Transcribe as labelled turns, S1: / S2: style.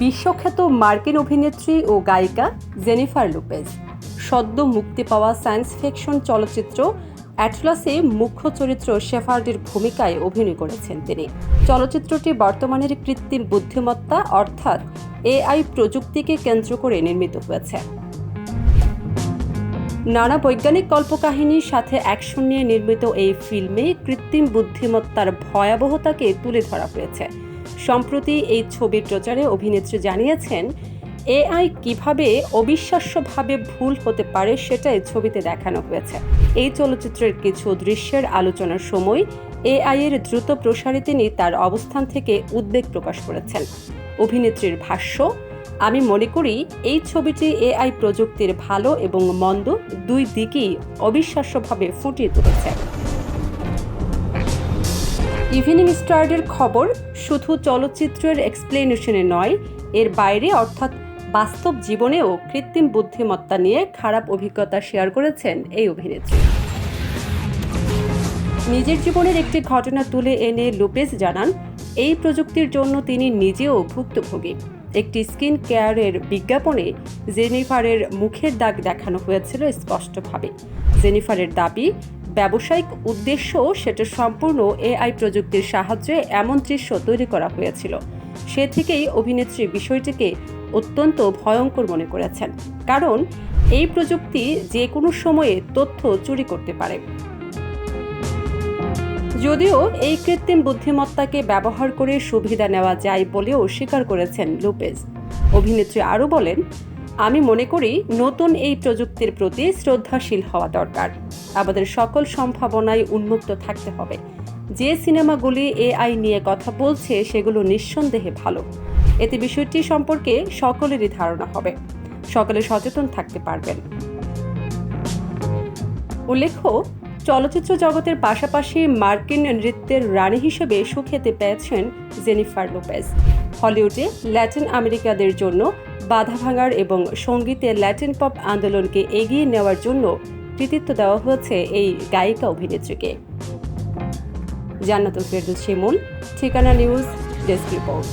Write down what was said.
S1: বিশ্বখ্যাত মার্কিন অভিনেত্রী ও গায়িকা জেনিফার লুপেজ। সদ্য মুক্তি পাওয়া সায়েন্স ফিকশন চলচ্চিত্র অ্যাটলাসে মুখ্য চরিত্র শেফার্ডের ভূমিকায় অভিনয় করেছেন তিনি। চলচ্চিত্রটি বর্তমানের কৃত্রিম বুদ্ধিমত্তা, অর্থাৎ এআই প্রযুক্তিকে কেন্দ্র করে নির্মিত হয়েছে। নানা বৈজ্ঞানিক কল্পকাহিনীর সাথে অ্যাকশন নিয়ে নির্মিত এই ফিল্মে কৃত্রিম বুদ্ধিমত্তার ভয়াবহতাকে তুলে ধরা হয়েছে। সম্প্রতি এই ছবির প্রচারে অভিনেত্রী জানিয়েছেন, এআই কীভাবে অবিশ্বাস্যভাবে ভুল হতে পারে সেটাই ছবিতে দেখানো হয়েছে। এই চলচ্চিত্রের কিছু দৃশ্যের আলোচনার সময় এআই এর দ্রুত প্রসারে তিনি তার অবস্থান থেকে উদ্বেগ প্রকাশ করেছেন। অভিনেত্রীর ভাষ্য, আমি মনে করি এই ছবিটি এআই প্রযুক্তির ভালো এবং মন্দ দুই দিকই অবিশ্বাস্যভাবে ফুটিয়ে তুলেছে। ইভিনিং স্টারের খবর শুধু চলচ্চিত্রের এক্সপ্লেনেশনে নয়, এর বাইরে অর্থাৎ বাস্তব জীবনেও কৃত্রিম বুদ্ধিমত্তা নিয়ে খারাপ অভিজ্ঞতা শেয়ার করেছেন এই অভিনেত্রী। নিজের জীবনের একটি ঘটনা তুলে এনে লুপেজ জানান, এই প্রযুক্তির জন্য তিনি নিজেও ভুক্তভোগী। একটি স্কিন কেয়ারের বিজ্ঞাপনে জেনিফারের মুখের দাগ দেখানো হয়েছিল স্পষ্টভাবে। জেনিফারের দাবি ব্যবসায়িক উদ্দেশ্য সেটা সম্পূর্ণ এআই প্রযুক্তির সাহায্যে এমন দৃশ্য তৈরি করা হয়েছিল। সে থেকেই অভিনেত্রী বিষয়টিকে অত্যন্ত ভয়ঙ্কর মনে করেছেন। কারণ এই প্রযুক্তি যে কোনো সময়ে তথ্য চুরি করতে পারে। যদিও এই কৃত্রিম বুদ্ধিমত্তাকে ব্যবহার করে সুবিধা নেওয়া যায় বলেও স্বীকার করেছেন লুপেজ। অভিনেত্রী আরও বলেন আমি মনে করি নতুন এই প্রযুক্তির প্রতি শ্রদ্ধাশীল হওয়া দরকার। আমাদের সকল সম্ভাবনায় উন্মুক্ত থাকতে হবে। যে সিনেমাগুলি এআই নিয়ে কথা বলছে, সেগুলো নিঃসন্দেহে ভালো। এতে বিষয়টি সম্পর্কে সকলেরই ধারণা হবে। সকলে সচেতন থাকতে পারবেন। উল্লেখ্য চলচ্চিত্র জগতের পাশাপাশি মার্কিন নৃত্যের রানী হিসেবে সুখ্যাতি পেয়েছেন জেনিফার লোপেজ। হলিউডে ল্যাটিন আমেরিকাদের জন্য বাধা ভাঙার এবং সঙ্গীতে ল্যাটিন পপ আন্দোলনকে এগিয়ে নেওয়ার জন্য কৃতিত্ব দেওয়া হয়েছে এই গায়িকা অভিনেত্রীকে। জান্নাতুল ফেরদৌস শিমুল, ঠিকানা নিউজ, ডেস্ক রিপোর্ট।